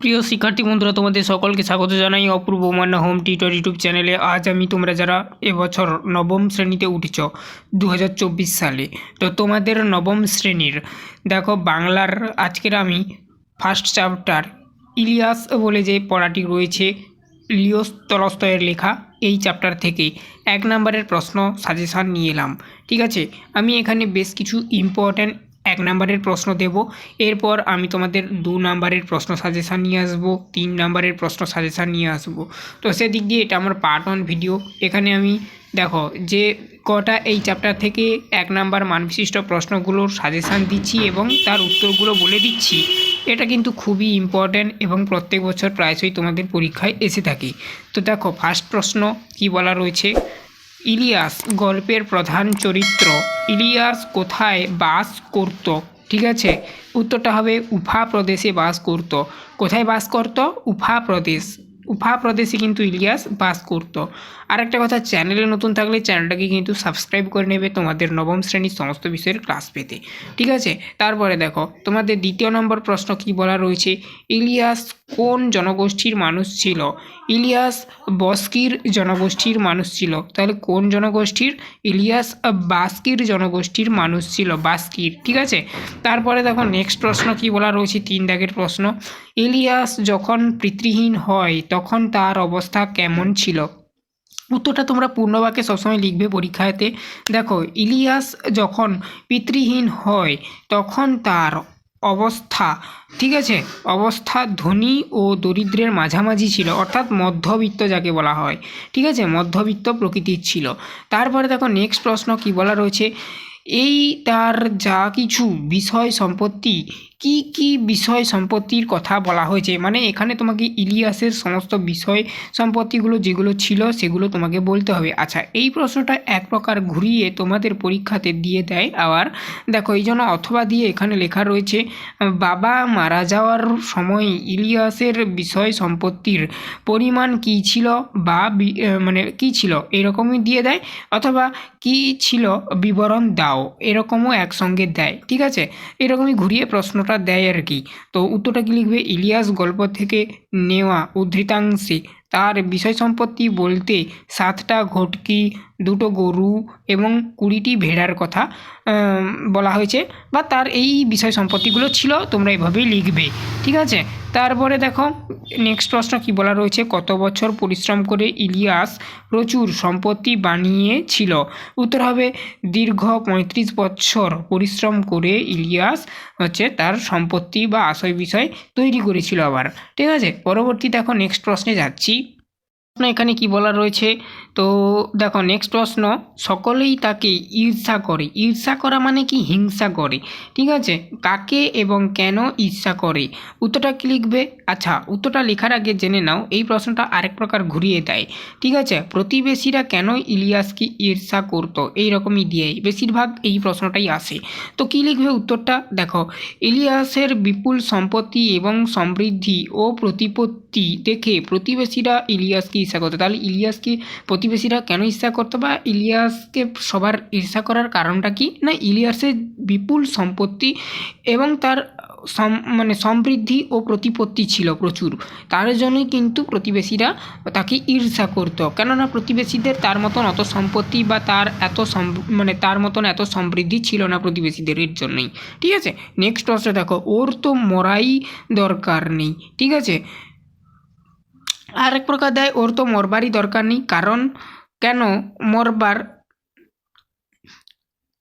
প্রিয় শিক্ষার্থী বন্ধুরা, তোমাদের সকলকে স্বাগত জানাই Apurba Manna home tutor YouTube চ্যানেলে। আজ আমি তোমরা যারা এবছর নবম শ্রেণীতে উঠেছ দু হাজার চব্বিশ সালে, তো তোমাদের নবম শ্রেণির, দেখো বাংলার আজকের আমি ফার্স্ট চ্যাপ্টার ইলিয়াস বলে যে পড়াটি রয়েছে, লিওস তলস্তয়ের লেখা, এই চ্যাপ্টার থেকে এক নম্বরের প্রশ্ন সাজেশান নিয়ে এলাম। ঠিক আছে? আমি এখানে বেশ কিছু ইম্পর্ট্যান্ট এক নম্বরের প্রশ্ন দেব। এরপর আমি তোমাদের দু নম্বরের প্রশ্ন সাজেশান নিয়ে আসব, তিন নম্বরের প্রশ্ন সাজেশান নিয়ে আসব। তো সেদিক দিয়ে এটা আমার পার্ট ওয়ান ভিডিও এখানে আমি, দেখো, যে কটা এই চ্যাপ্টার থেকে এক নাম্বার মানবিশিষ্ট প্রশ্নগুলোর সাজেশান দিচ্ছি এবং তার উত্তরগুলো বলে দিচ্ছি, এটা কিন্তু খুবই ইম্পর্ট্যান্ট এবং প্রত্যেক বছর প্রায়শই তোমাদের পরীক্ষায় এসে থাকে। তো দেখো ফার্স্ট প্রশ্ন কি বলা রয়েছে? ইলিয়াস গল্পের প্রধান চরিত্র। ইলিয়াস কোথায় বাস করত? ঠিক আছে? উত্তরটা হবে উফা প্রদেশে বাস করত। কোথায় বাস করত? উফা প্রদেশ। উফা প্রদেশে কিন্তু ইলিয়াস বাস করত। আর একটা কথা, চ্যানেলে নতুন থাকলে চ্যানেলটাকে কিন্তু সাবস্ক্রাইব করে নেবে তোমাদের নবম শ্রেণির সমস্ত বিষয়ের ক্লাস পেতে। ঠিক আছে? তারপরে দেখো, তোমাদের দ্বিতীয় নম্বর প্রশ্ন কি বলা রয়েছে? ইলিয়াস কোন জনগোষ্ঠীর মানুষ ছিল? ইলিয়াস বস্কির জনগোষ্ঠীর মানুষ ছিল। তাহলে কোন জনগোষ্ঠীর? ইলিয়াস বাস্কির জনগোষ্ঠীর মানুষ ছিল। বাস্কির, ঠিক আছে? তারপরে দেখো নেক্সট প্রশ্ন কি বলা রয়েছে? তিন দাগের প্রশ্ন। ইলিয়াস যখন পিতৃহীন হয়, তখন তার অবস্থা কেমন ছিল? উত্তরটা তোমরা পূর্ণবাক্যে সবসময় লিখবে পরীক্ষাতে। দেখো, ইলিয়াস যখন পিতৃহীন হয়, তখন তার অবস্থা। ঠিক আছে? অবস্থা ধনী ও দরিদ্রের মাঝামাঝি ছিল, অর্থাৎ মধ্যবিত্ত যাকে বলা হয়। ঠিক আছে? মধ্যবিত্ত প্রকৃতির ছিল। তারপরে দেখো নেক্সট প্রশ্ন কি বলা রয়েছে? এই তার যা কিছু বিষয় সম্পত্তি কি কি বিষয় সম্পত্তির কথা বলা হয়েছে? মানে এখানে তোমাকে ইলিয়াসের সমস্ত বিষয় সম্পত্তিগুলো যেগুলো ছিল সেগুলো তোমাকে বলতে হবে। আচ্ছা এই প্রশ্নটা এক প্রকার ঘুরিয়ে তোমাদের পরীক্ষাতে দিয়ে দেয় আবার দেখো, এই জন্য অথবা দিয়ে এখানে লেখা রয়েছে, বাবা মারা যাওয়ার সময় ইলিয়াসের বিষয় সম্পত্তির পরিমাণ কী ছিল বা মানে কী ছিল? এরকমই দিয়ে দেয় অথবা কী ছিল বিবরণ দাও, এরকমও একসঙ্গে দেয়। ঠিক আছে? এরকমই ঘুরিয়ে প্রশ্নটা দেয় আর কি। তো উত্তরটা কি লিখবে? ইলিয়াস গল্প থেকে নেওয়া উদ্ধৃতাংশে। তার বিষয় সম্পত্তি বলতে সাতটা ঘটকি, দুটো গরু এবং কুড়িটি ভেড়ার কথা বলা হয়েছে। বা তার এই বিষয় সম্পত্তিগুলো ছিল, তোমরা এভাবেই লিখবে। ঠিক আছে? তারপরে দেখো নেক্সট প্রশ্ন কি বলা রয়েছে? কত বছর পরিশ্রম করে ইলিয়াস প্রচুর সম্পত্তি বানিয়েছিল? উত্তর হবে, দীর্ঘ পঁয়ত্রিশ বছর পরিশ্রম করে ইলিয়াস হচ্ছে তার সম্পত্তি বা আশয় বিষয় তৈরি করেছিল আবার। ঠিক আছে? পরবর্তী দেখো নেক্সট প্রশ্নে যাচ্ছি। এখানে কি বলা রয়েছে? তো দেখো নেক্সট প্রশ্ন, সকলেই তাকে ঈর্ষা করে। ঈর্ষা করা মানে কি? হিংসা করে। ঠিক আছে? কাকে এবং কেন ঈর্ষা করে? উত্তরটা কি লিখবে? আচ্ছা উত্তরটা লেখার আগে জেনে নাও, এই প্রশ্নটা আরেক প্রকার ঘুরিয়ে দেয়। ঠিক আছে? প্রতিবেশীরা কেন ইলিয়াসকে ঈর্ষা করতো? এই রকমই দিয়ে বেশিরভাগ এই প্রশ্নটাই আসে। তো কি লিখবে উত্তরটা? দেখো, ইলিয়াসের বিপুল সম্পত্তি এবং সমৃদ্ধি ও প্রতিপত্তি দেখে প্রতিবেশীরা ইলিয়াসকে ঈর্ষা করতো। তাহলে ইলিয়াসকে প্রতিবেশীরা কেন ঈর্ষা করতো বা ইলিয়াসকে সবার ঈর্ষা করার কারণটা কি? না, ইলিয়াসের বিপুল সম্পত্তি এবং তার সম মানে সমৃদ্ধি ও প্রতিপত্তি ছিল প্রচুর। তার জন্যই কিন্তু প্রতিবেশীরা তাকে ঈর্ষা করতো। কেননা, প্রতিবেশীদের তার মতন অত সম্পত্তি বা তার এত সম- মানে তার মতন এত সমৃদ্ধি ছিল না প্রতিবেশীদের এর জন্যই। ঠিক আছে? নেক্সট প্রশ্ন দেখো, ওর তো মরাই দরকার নেই। ঠিক আছে? আর এক প্রকার দেয় ওর তো মরবারই দরকার নেই। কারণ কেন? মরবার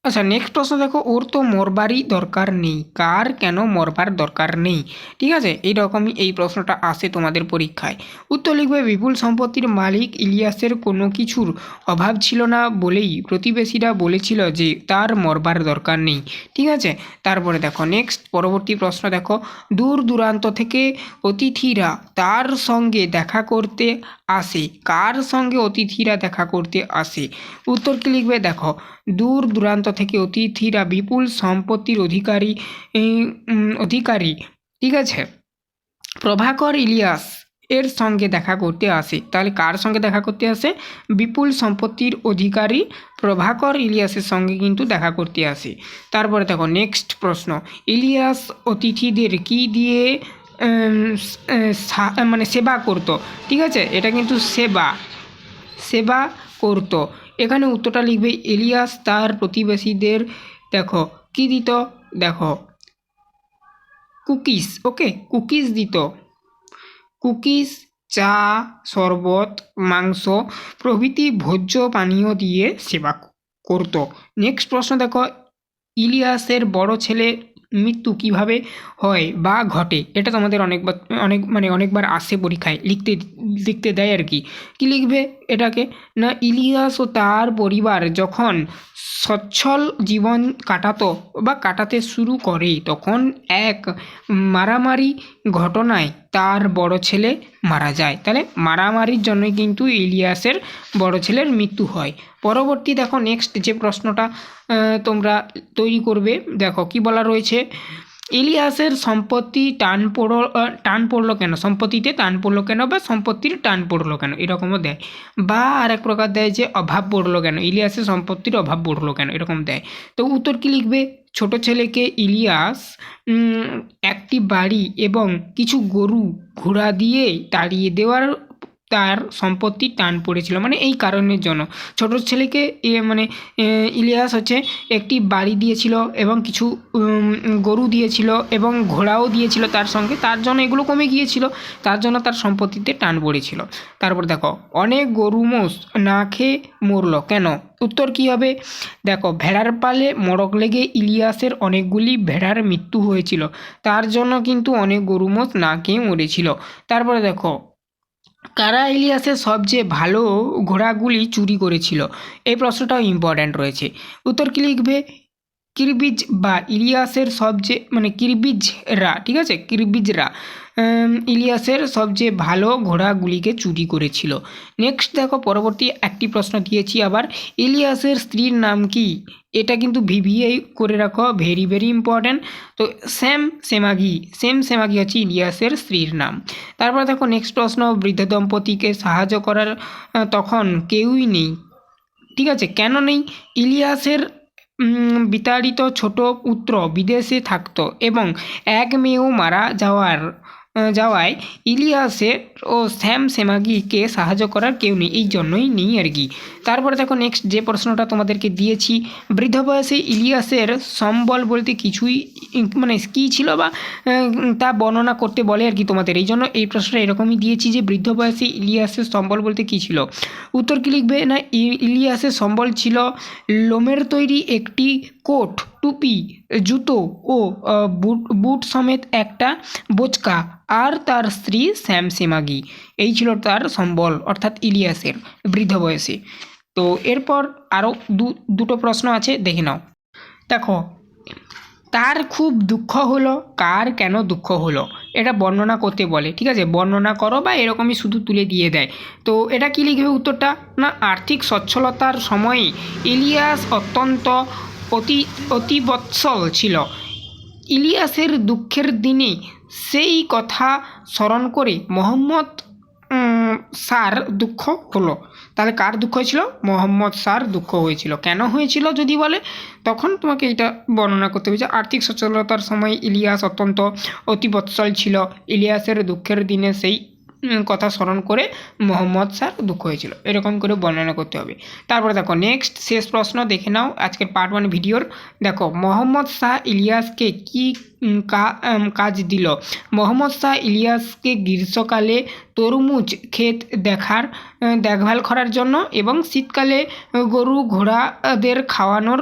আচ্ছা নেক্সট প্রশ্ন দেখো, ওর তো মরবারই দরকার নেই। কার কেন মরবার দরকার নেই? ঠিক আছে? এইরকমই এই প্রশ্নটা আসে তোমাদের পরীক্ষায়। উত্তর লিখবে, বিপুল সম্পত্তির মালিক ইলিয়াসের কোনো কিছুর অভাব ছিল না বলেই প্রতিবেশীরা বলেছিল যে তার মরবার দরকার নেই। ঠিক আছে? তারপরে দেখো নেক্সট পরবর্তী প্রশ্ন দেখো, দূর দূরান্ত থেকে অতিথিরা তার সঙ্গে দেখা করতে আসে। কার সঙ্গে অতিথিরা দেখা করতে আসে? উত্তর কি লিখবে? দেখো, দূর দূরান্ত থেকে অতিথিরা বিপুল সম্পত্তির অধিকারী অধিকারী, ঠিক আছে? প্রভাকর ইলিয়াস এর সঙ্গে দেখা করতে আসে। তাহলে কার সঙ্গে দেখা করতে আসে? বিপুল সম্পত্তির অধিকারী প্রভাকর ইলিয়াসের সঙ্গে কিন্তু দেখা করতে আসে। তারপরে দেখো নেক্সট প্রশ্ন, ইলিয়াস অতিথিদের কি দিয়ে মানে সেবা করতো, ঠিক আছে? এটা কিন্তু সেবা সেবা করতো। এখানে উত্তরটা লিখবে, ইলিয়াস তার প্রতিবেশীদের, দেখো, কি দিত? দেখো, কুকিজ, ওকে? কুকিজ দিত। কুকিজ, চা, শরবত, মাংস, প্রভৃতি ভোজ্য পানীয় দিয়ে সেবা করত। নেক্সট প্রশ্ন দেখো, ইলিয়াসের বড় ছেলে মৃত্যু কীভাবে হয় বা ঘটে, এটা তোমাদের অনেকবার, অনেক মানে অনেকবার আসে পরীক্ষায়, লিখতে লিখতে দেয় আর কি। কী লিখবে? এটাকে না ইলিয়াস ও তার পরিবার যখন সচ্ছল জীবন কাটাতো বা কাটাতে শুরু করে তখন এক মারামারি ঘটনায় তার বড় ছেলে মারা যায়। তাহলে মারামারির জন্যই কিন্তু ইলিয়াসের বড় ছেলের মৃত্যু হয়। পরবর্তী দেখো নেক্সট যে প্রশ্নটা তোমরা তৈরি করবে, দেখো কি বলা রয়েছে? ইলিয়াসের সম্পত্তি টান পড়ো আহ, টান পড়ল কেন? সম্পত্তিতে টান পড়ল কেন বা সম্পত্তির টান পড়ল কেন? এরকমও দেয়। বা আর এক প্রকার দেয় যে অভাব পড়ল কেন? ইলিয়াসের সম্পত্তির অভাব পড়ল কেন? এরকম দেয়। তো উত্তর কি লিখবে? ছোট ছেলেকে ইলিয়াস একটি বাড়ি এবং কিছু গরু ঘোড়া দিয়ে তাড়িয়ে দেওয়ার তার সম্পত্তি টান পড়েছিল মানে এই কারণের জন্য। ছোট ছেলেকে মানে ইলিয়াস হচ্ছে একটি বাড়ি দিয়েছিল এবং কিছু গরু দিয়েছিল এবং ঘোড়াও দিয়েছিল তার সঙ্গে। তার জন্য এগুলো কমে গিয়েছিল, তার জন্য তার সম্পত্তিতে টান পড়েছিল। তারপর দেখো, অনেক গরু মোষ না খেয়ে মরলো। কেন? উত্তর কী হবে? দেখো, ভেড়ার পালে মড়ক লেগে ইলিয়াসের অনেকগুলি ভেড়ার মৃত্যু হয়েছিল। তার জন্য কিন্তু অনেক গরু মোষ না খেয়ে মরেছিল। তারপরে দেখো কারা ইলিয়াসের সবচেয়ে ভালো ঘোড়াগুলি চুরি করেছিল? এই প্রশ্নটাও ইম্পর্ট্যান্ট রয়েছে। উত্তর কি লিখবে? কিরবিজ বা ইলিয়াসের সবচেয়ে মানে কিরবিজরা, ঠিক আছে? কিরবিজরা। ইলিয়াসের সবচেয়ে ভালো ঘোড়াগুলিকে চুরি করেছিল। নেক্সট দেখো, পরবর্তী একটি প্রশ্ন দিয়েছি আবার। ইলিয়াসের স্ত্রীর নাম কি? এটা কিন্তু ভিভিআই করে রাখো ভেরি ভেরি ইম্পর্ট্যান্ট তো সেম সেমাগি সেম সেমাগি হচ্ছে ইলিয়াসের স্ত্রীর নাম। তারপর দেখো নেক্সট প্রশ্ন, বৃদ্ধ দম্পতিকে সাহায্য করার তখন কেউই নেই। ঠিক আছে, কেন নেই? ইলিয়াসের বিতাড়িত ছোট পুত্র বিদেশে থাকত এবং এক মেয়েও মারা যাওয়ার যাওয়ায় ইলিয়াসের ও স্যাম সেমাগিকে সাহায্য করার কেউ নেই, এই জন্যই নেই আর কি। তারপরে দেখো নেক্সট যে প্রশ্নটা তোমাদেরকে দিয়েছি, বৃদ্ধ বয়সে ইলিয়াসের সম্বল বলতে কিছুই মানে কী ছিল বা তা বর্ণনা করতে বলে আর কি তোমাদের। এই জন্য এই প্রশ্নটা এরকমই দিয়েছি যে বৃদ্ধ বয়সে ইলিয়াসের সম্বল বলতে কী ছিল? উত্তর কী লিখবে? না ইলিয়াসের সম্বল ছিল লোমের তৈরি একটি কোট, টুপি, জুতো ও বুট বুট সমেত একটা বোচকা। আর তার স্ত্রী শ্যাম সেমাগি। এই ছিল তার সম্বল, অর্থাৎ ইলিয়াসের বৃদ্ধ বয়সে। তো এরপর আরও দু, দুটো প্রশ্ন আছে, দেখে নাও। দেখো, তার খুব দুঃখ হলো, কার কেন দুঃখ হলো? এটা বর্ণনা করতে বলে, ঠিক আছে? বর্ণনা করো বা এরকমই শুধু তুলে দিয়ে দেয়। তো এটা কি লিখবে উত্তরটা? না, আর্থিক সচ্ছলতার সময়ে ইলিয়াস অত্যন্ত অতি অতিবৎসল ছিল। ইলিয়াসের দুঃখের দিনে সেই কথা স্মরণ করে মোহাম্মদ স্যার দুঃখ হলো। তাহলে কার দুঃখ হয়েছিল? মোহাম্মদ স্যার দুঃখ হয়েছিল। কেন হয়েছিল যদি বলে? তখন তোমাকে এটা বর্ণনা করতে যে আর্থিক সচ্ছলতার সময় ইলিয়াস অত্যন্ত অতিবৎসল ছিল। ইলিয়াসের দুঃখের দিনে সেই কথা স্মরণ করে মোহাম্মদ স্যার দুঃখ হয়েছিল। এরকম করে বর্ণনা করতে হবে। তারপরে দেখো নেক্সট শেষ প্রশ্ন দেখে নাও। আজকের পার্ট ওয়ান ভিডিওর। দেখো, মোহাম্মদ শাহ ইলিয়াসকে কি কাজ দিল? মোহাম্মদ শাহ ইলিয়াসকে গ্রীষ্মকালে তরমুজ ক্ষেত দেখার দেখভাল করার জন্য এবং শীতকালে গরু ঘোড়াদের খাওয়ানোর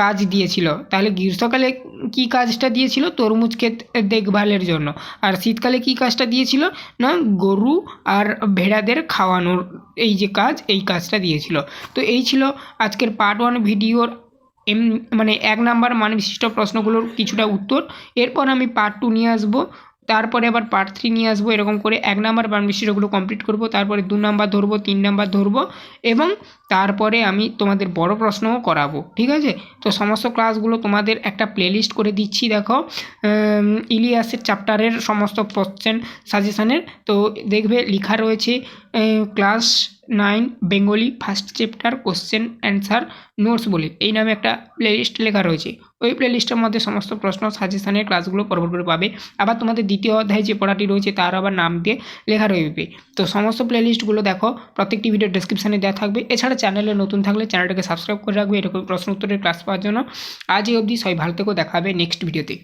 কাজ দিয়েছিল। তাহলে গ্রীষ্মকালে কি কাজটা দিয়েছিল? তরমুজ ক্ষেত দেখভালের জন্য। আর শীতকালে কি কাজটা দিয়েছিল? না, গরু আর ভেড়াদের খাওয়ানোর এই যে কাজ, এই কাজটা দিয়েছিল। তো এই ছিল আজকের পার্ট ওয়ান ভিডিওর এম মানে এক নাম্বার মান বিশিষ্ট প্রশ্নগুলোর কিছুটা উত্তর। এরপর আমি পার্ট টু নিয়ে আসব। তারপরে আবার পার্ট থ্রি নিয়ে আসব, এরকম করে এক নাম্বার মান ওগুলো কমপ্লিট করব, তারপরে দু নাম্বার ধরবো, তিন নাম্বার ধরবো এবং তারপরে আমি তোমাদের বড় প্রশ্নও করাবো, ঠিক আছে? তো সমস্ত ক্লাসগুলো তোমাদের একটা প্লেলিস্ট করে দিচ্ছি, দেখো। ইলিয়াসের চ্যাপ্টারের সমস্ত কোশ্চেন সাজেশানের তো দেখবে লেখা রয়েছে class nine Bengali first chapter question answer notes বলে। এই নামে একটা প্লেলিস্ট লেখা রয়েছে। ওই প্লেলিস্টের মধ্যে সমস্ত প্রশ্ন সাজেশানের ক্লাসগুলো পরপর করে পাবে। আবার তোমাদের দ্বিতীয় অধ্যায়ে যে পড়াটি রয়েছে, তার আবার নাম দিয়ে লেখা রয়েছে। তো সমস্ত প্লেলিস্টগুলো দেখো, প্রত্যেকটি ভিডিও ডেসক্রিপশানে দেওয়া থাকবে। এছাড়া চ্যানেলে নতুন থাকলে চ্যানেলটাকে সাবস্ক্রাইব করে রাখবে। এরকম প্রশ্ন উত্তরের ক্লাস পাওয়ার জন্য। আজই অবধি সবাই ভালো থেকো, দেখা হবে নেক্সট ভিডিওতে